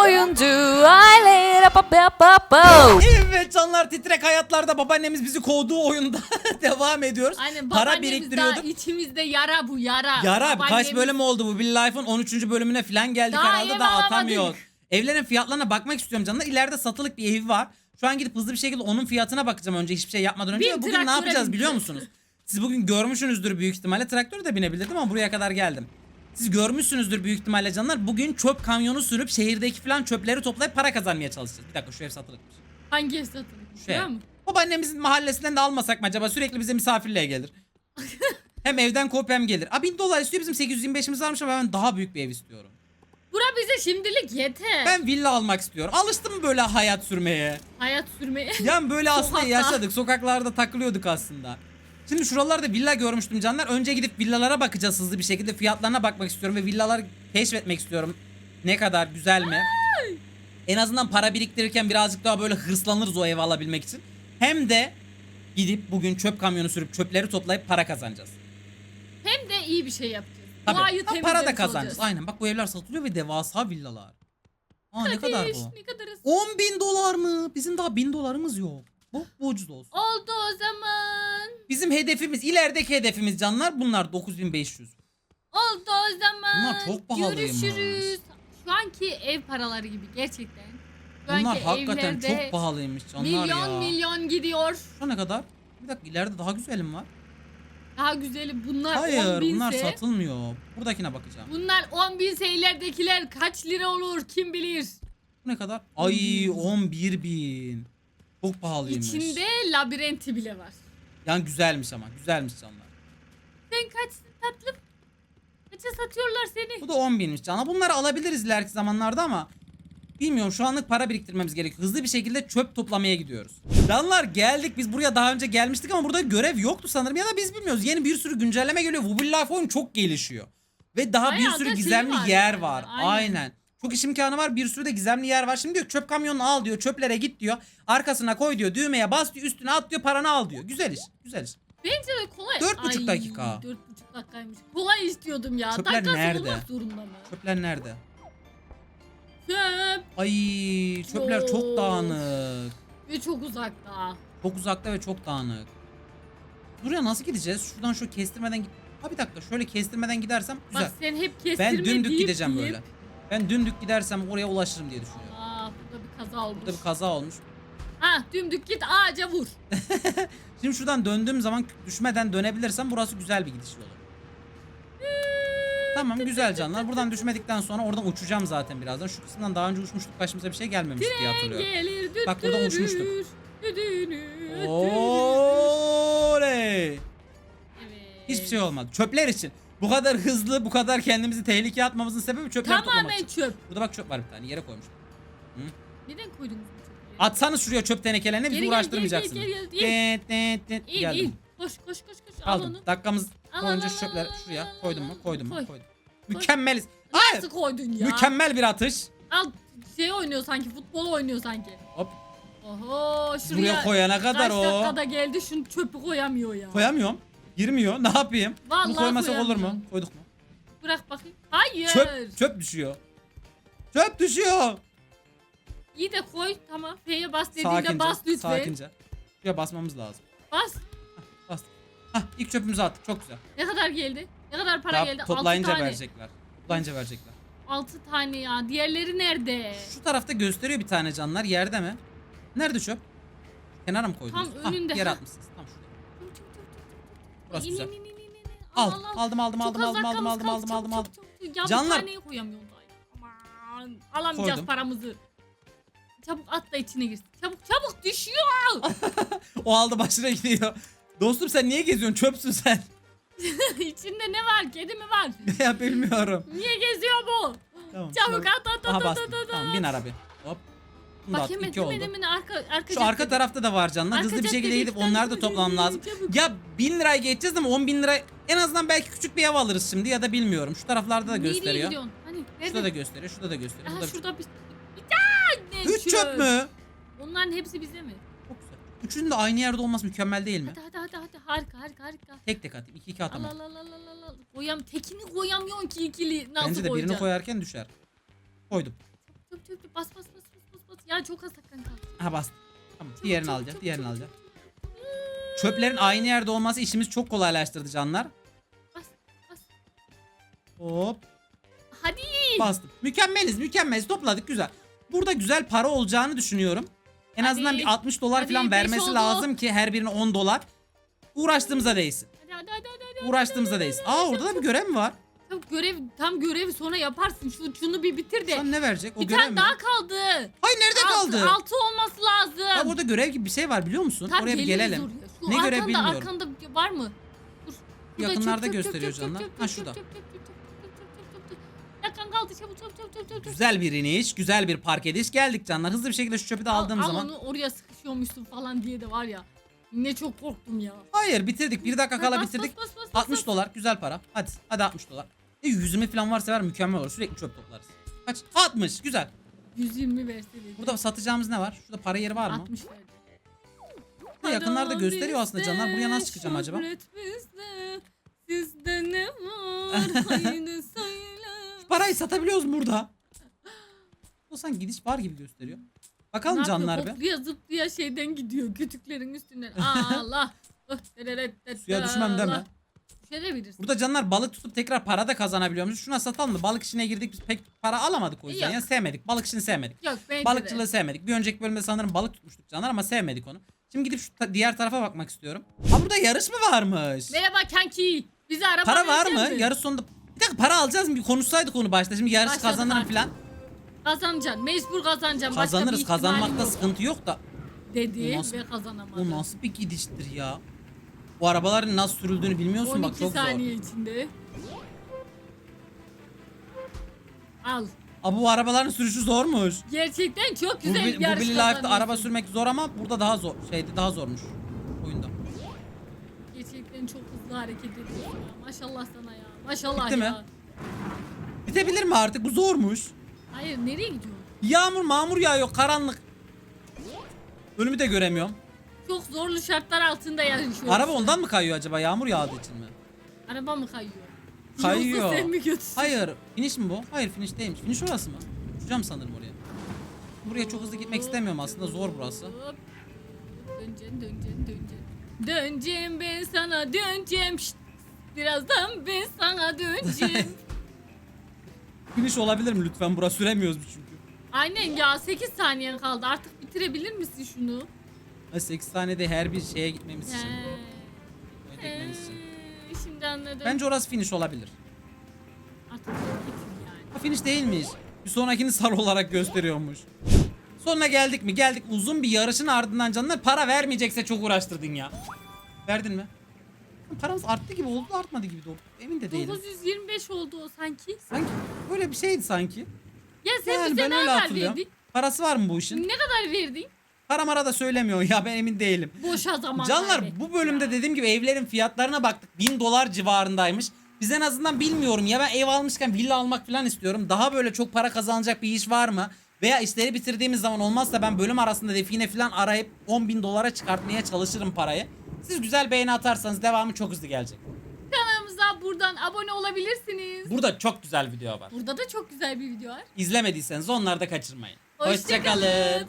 oyuncu aile. Evet canlar titrek hayatlarda babaannemiz bizi kovduğu oyunda devam ediyoruz. Aynen Para babaannemiz daha biriktiriyorduk. içimizde yara bu yara. Yara abi kaç Babaannemiz- bölüm oldu bu Bill Life'ın 13. bölümüne falan geldik Daha herhalde ev da alamadık. atamıyor. Evlerin fiyatlarına bakmak istiyorum canlar. İleride satılık bir evi var. Şu an gidip hızlı bir şekilde onun fiyatına bakacağım önce hiçbir şey yapmadan önce. Ve bugün ne traktöre yapacağız biliyor musunuz? Siz bugün görmüşsünüzdür büyük ihtimalle. Traktörü de binebilirdim ama buraya kadar geldim. Siz görmüşsünüzdür büyük ihtimalle canlar. Bugün çöp kamyonu sürüp şehirdeki falan çöpleri toplayıp para kazanmaya çalışacağız. Bir dakika şu ev satılıkmış. Hangi ev satılmış? Şey, musun? babaannemizin mahallesinden de almasak mı acaba? Sürekli bize misafirliğe gelir. hem evden kop hem gelir. A 1000 dolar istiyor bizim 825'imiz varmış ama ben daha büyük bir ev istiyorum. Bura bize şimdilik yeter. Ben villa almak istiyorum. Alıştım böyle hayat sürmeye. Hayat sürmeye. Yani böyle aslında yaşadık. Sokaklarda takılıyorduk aslında. Şimdi şuralarda villa görmüştüm canlar. Önce gidip villalara bakacağız hızlı bir şekilde. Fiyatlarına bakmak istiyorum ve villalar keşfetmek istiyorum. Ne kadar güzel mi? En azından para biriktirirken birazcık daha böyle hırslanırız o evi alabilmek için. Hem de gidip bugün çöp kamyonu sürüp çöpleri toplayıp para kazanacağız. Hem de iyi bir şey yapacağız. Tabii. Doğayı Ha, para da kazanacağız. olacağız. Aynen bak bu evler satılıyor ve devasa villalar. Aa ne kadar Kardeş, bu? Ne kadarız? 10 bin dolar mı? Bizim daha bin dolarımız yok. Bu, bu ucuz olsun. Oldu o zaman. Bizim hedefimiz, ilerideki hedefimiz canlar bunlar 9500. Oldu o zaman. Bunlar çok pahalıymış. Görüşürüz. Şu anki ev paraları gibi gerçekten. Şu Bunlar hakikaten çok pahalıymış canlar milyon ya. milyon gidiyor. Şu ne kadar? Bir dakika ileride daha güzelim var. Daha güzeli bunlar 10 Hayır binse. bunlar satılmıyor. Buradakine bakacağım. Bunlar 10 binse ileridekiler kaç lira olur kim bilir. Bu ne kadar? Ay 11 bin. Çok pahalıymış. İçinde labirenti bile var. Yani güzelmiş ama güzelmiş canlar. Sen kaçsın tatlım? Kaça satıyorlar seni? Bu da 10 binmiş canlar. Bunları alabiliriz ileriki zamanlarda ama Bilmiyorum şu anlık para biriktirmemiz gerekiyor. Hızlı bir şekilde çöp toplamaya gidiyoruz. Canlar geldik. Biz buraya daha önce gelmiştik ama burada görev yoktu sanırım. Ya da biz bilmiyoruz. Yeni bir sürü güncelleme geliyor. Wobble Life oyun çok gelişiyor. Ve daha Bayağı bir sürü şey gizemli var yer yani. var. Aynen. Aynen. Çok iş imkanı var. Bir sürü de gizemli yer var. Şimdi diyor çöp kamyonunu al diyor. Çöplere git diyor. Arkasına koy diyor. Düğmeye bas diyor. Üstüne at diyor. Paranı al diyor. Güzel iş. Güzel iş. Bence de kolay. Dört buçuk dakika. Dört buçuk dakikaymış. Kolay istiyordum ya. Çöpler Dakikası nerede? olmak zorunda mı? Çöpler nerede? Çöp. Ay çöpler çok Of. dağınık. Ve çok uzakta. Çok uzakta ve çok dağınık. Buraya nasıl gideceğiz? Şuradan şu kestirmeden git. Ha bir dakika şöyle kestirmeden gidersem güzel. Bak sen hep kestirme ben dümdük deyip gideceğim deyip- böyle. Ben dümdük gidersem oraya ulaşırım diye düşünüyorum. Aa burada bir kaza olmuş. Burada bir kaza olmuş. Ha dümdük git ağaca vur. Şimdi şuradan döndüğüm zaman düşmeden dönebilirsem burası güzel bir gidiş yolu. Tamam güzel canlar. Buradan düşmedikten sonra oradan uçacağım zaten birazdan. Şu kısımdan daha önce uçmuştuk başımıza bir şey gelmemiş diye hatırlıyorum. Gelir düt Bak buradan uçmuştuk. Oley! Evet. Hiçbir şey olmadı. Çöpler için. Bu kadar hızlı, bu kadar kendimizi tehlikeye atmamızın sebebi çöpleri toplamak Tamamen için. çöp. Burada bak çöp var bir tane yere koymuş. Neden koydunuz bu çöpü? Atsanız şuraya çöp tenekelerini bizi Geri gel, uğraştırmayacaksınız. geri gel, geri Tet, tet, tet. İn Geldim. in. Koş koş koş koş. Al Aldım. onu. Dakikamız Al, boyunca al, şu al, çöpleri al, şuraya al, koydum mu? al. Koydum mu? Koy. Koydum. Mükemmeliz. Ay! Nasıl koydun ya? Mükemmel bir atış. Al şey oynuyor sanki futbol oynuyor sanki. Hop. Oho şuraya. Buraya koyana kadar kaç o. dakikada geldi şunu çöpü koyamıyor ya. Koyamıyorum. Girmiyor. Ne yapayım? Vallahi Bunu koymasak olur mu? koyamıyorum. Koyduk mu? Bırak bakayım. Hayır. Çöp, çöp düşüyor. Çöp düşüyor. İyi de koy tamam. F'ye bas dediğinde Sakince. bas lütfen. Sakince. Şuraya basmamız lazım. Bas. Bas. Hah ilk çöpümüzü attık. Çok güzel. Ne kadar geldi? Ne kadar para Daha geldi? toplayınca Altı tane. verecekler. Toplayınca verecekler. 6 tane ya. Diğerleri nerede? Şu tarafta gösteriyor bir tane canlar. Yerde mi? Nerede çöp? Kenara mı koydunuz? Tam önünde. Yere Ha. atmışsınız. Burası güzel. in, in, in, in, in. Al, al. aldım aldım aldım aldım aldım aldım aldım aldım aldım. Ya Canlar- bir taneyi koyamıyorum daha. Aman. Alamayacağız Koydum. paramızı. Çabuk at da içine girsin. Çabuk çabuk düşüyor. O aldı başına gidiyor. Dostum sen niye geziyorsun? Çöpsün sen. İçinde ne var? Kedi mi var? ya bilmiyorum. Niye geziyor bu? Tamam. Çabuk at at Aha at at bastım. at. Tamam bin araba. Hop. Da Bak at. hemen iki oldu. hemen arka arka Şu arka tarafta da var canlar. Hızlı bir şekilde gidip onları da toplamam lazım. çabuk. Ya 1000 liraya geçeceğiz ama 10 bin lira en azından belki küçük bir ev alırız şimdi ya da bilmiyorum. Şu taraflarda da gösteriyor. gidiyorsun? Hani? Şurada da gösteriyor. Şurada da gösteriyor. Aha Burada şurada bir, bir tane Üç çöp mü? Onların hepsi bize mi? Çok güzel. Üçünün de aynı yerde olması mükemmel değil mi? Hadi hadi hadi hadi harika harika harika. Tek tek atayım. İki iki Al atamam. al al al al al. Koyam tekini koyamıyorsun ki ikili nasıl Bence de birini koyacaksın? koyarken düşer. Koydum. Çöp çöp çöp. Bas bas. bas. Ya çok az dakikan kaldı. Ha bastım. Tamam diğerini çöp, alacağım. çöp, Diğerini çöp, alacağım. Çöplerin aynı yerde olması işimiz çok kolaylaştırdı canlar. Bas bas. Hop Hadi. bastım. Mükemmeliz mükemmeliz topladık güzel. Burada güzel para olacağını düşünüyorum. En Hadi. azından bir 60 dolar Hadi, falan vermesi lazım ki her birine 10 dolar. Uğraştığımıza değsin. Hadi hadi hadi. hadi. Uğraştığımıza değsin. Aa orada da bir görev mi var? Tam görev tam görevi sonra yaparsın. Şu, şunu bir bitir de. Sen ne verecek? O bir görev tane mi? daha kaldı. Hayır nerede Altı- kaldı? Altı olması lazım. Ha burada görev gibi bir şey var biliyor musun? Tam Oraya bir gelelim. oraya. Şu Ne görev arkanda, bilmiyorum. Arkanda var mı? Dur. Yakınlarda çöp, gösteriyor çöp, canlar. çöp, Ha, şurada. çöp, çöp, çöp, çöp, çöp, çöp, çöp, çöp. Kaldı çabuk çabuk çabuk çabuk. Güzel bir iniş, güzel bir park ediş. Geldik canlar. Hızlı bir şekilde şu çöpü de Al- aldığım al zaman. onu oraya sıkışıyormuşsun falan diye de var ya. Ne çok korktum ya. Hayır bitirdik. Bir dakika kala bitirdik. 60 dolar güzel para. Hadi hadi 60 dolar. E, yüzüme falan varsa ver mükemmel olur. Sürekli çöp toplarız. Kaç? 60 güzel. 120 verse dedi. Burada satacağımız ne var? Şurada para yeri var mı? 60 verdi. Yakınlarda gösteriyor aslında bizde, canlar. Buraya nasıl çıkacağım acaba? şöhret bizde, Sizde ne var? Haydi söyle. Parayı satabiliyoruz mu burada. O sanki gidiş var gibi gösteriyor. Bakalım Ne yapıyor? canlar be. Hoplaya zıplaya şeyden gidiyor. Kütüklerin üstünden. Allah. Suya düşmem deme. Allah. Düşebilirsin. Burada canlar balık tutup tekrar para da kazanabiliyormuş. Şuna satalım mı? Balık işine girdik biz pek para alamadık o yüzden Yok. ya sevmedik. Balık işini sevmedik. Yok bence Balıkçılığı de. sevmedik. Bir önceki bölümde sanırım balık tutmuştuk canlar ama sevmedik onu. Şimdi gidip şu ta- diğer tarafa bakmak istiyorum. Ha burada yarış mı varmış? Merhaba kanki. Bize araba Para var verecek mı? misin? Yarış sonunda... Bir dakika para alacağız mı? Bir konuşsaydık onu başta. Şimdi yarış Başladık kazanırım artık. falan. Kazanacaksın. Mecbur kazanacaksın. Başka bir Kazanırız. ihtimalin Kazanmakta yok. sıkıntı yok da. Dedi Bu nasıl- ve kazanamadı. Bu nasıl bir gidiştir ya? Bu arabaların nasıl sürüldüğünü bilmiyorsun 12 bak çok zor. saniye içinde. Al. Aa, bu arabaların sürüşü zormuş. Gerçekten çok Bu, güzel bir bu yarış Billy Life'da kazanıyorsun. araba sürmek zor ama burada daha zor. Şeydi daha zormuş. Oyunda. Gerçekten çok hızlı hareket ediyorsun ya. Maşallah sana ya. Maşallah Bitti mi? ya. Bitebilir mi artık? Bu zormuş. Hayır nereye gidiyorsun? Yağmur mağmur yağıyor karanlık. Önümü de göremiyorum. Çok zorlu şartlar altında yaşıyorsun. Araba ondan mı kayıyor acaba yağmur yağdığı için mi? Araba mı kayıyor? Kayıyor. Yoksa sen mi götürsün? Hayır. Finish mi bu? Hayır finish değilmiş. Finish orası mı? Uçacağım sanırım oraya. Buraya çok hızlı gitmek istemiyorum aslında zor burası. Hop. Döneceksin, döneceksin, döneceksin. Döneceğim ben sana, döneceğim. Şşt. Birazdan ben sana döneceğim. Finish olabilir mi lütfen? Burası süremiyoruz biz çünkü. Aynen ya 8 saniyen kaldı. Artık bitirebilir misin şunu? Ha, 8 saniyede her bir şeye gitmemiz için. Öyle gitmemiz için. Şimdi anladım. Bence orası finish olabilir. Artık bitir yani. Ha finish değilmiş. Bir sonrakini sarı olarak gösteriyormuş. Sonuna geldik mi? Geldik. Uzun bir yarışın ardından canlar para vermeyecekse çok uğraştırdın ya. Verdin mi? Paramız arttı gibi oldu artmadı gibi de oldu. Emin de değilim. 925 oldu o sanki. Sanki böyle bir şeydi sanki. Ya sen Yani bize ne kadar verdin? Parası var mı bu işin? Ne kadar verdin? Para mara da söylemiyor ya ben emin değilim. Boşa zaman Canlar bu bölümde ya. dediğim gibi evlerin fiyatlarına baktık. 1000 dolar civarındaymış. Biz en azından bilmiyorum ya ben ev almışken villa almak falan istiyorum. Daha böyle çok para kazanacak bir iş var mı? Veya işleri bitirdiğimiz zaman olmazsa ben bölüm arasında define falan arayıp 10 bin dolara çıkartmaya çalışırım parayı. Siz güzel beğeni atarsanız devamı çok hızlı gelecek. Kanalımıza buradan abone olabilirsiniz. Burada çok güzel video var. Burada da çok güzel bir video var. İzlemediyseniz onları da kaçırmayın. Hoşça Hoşçakalın. kalın.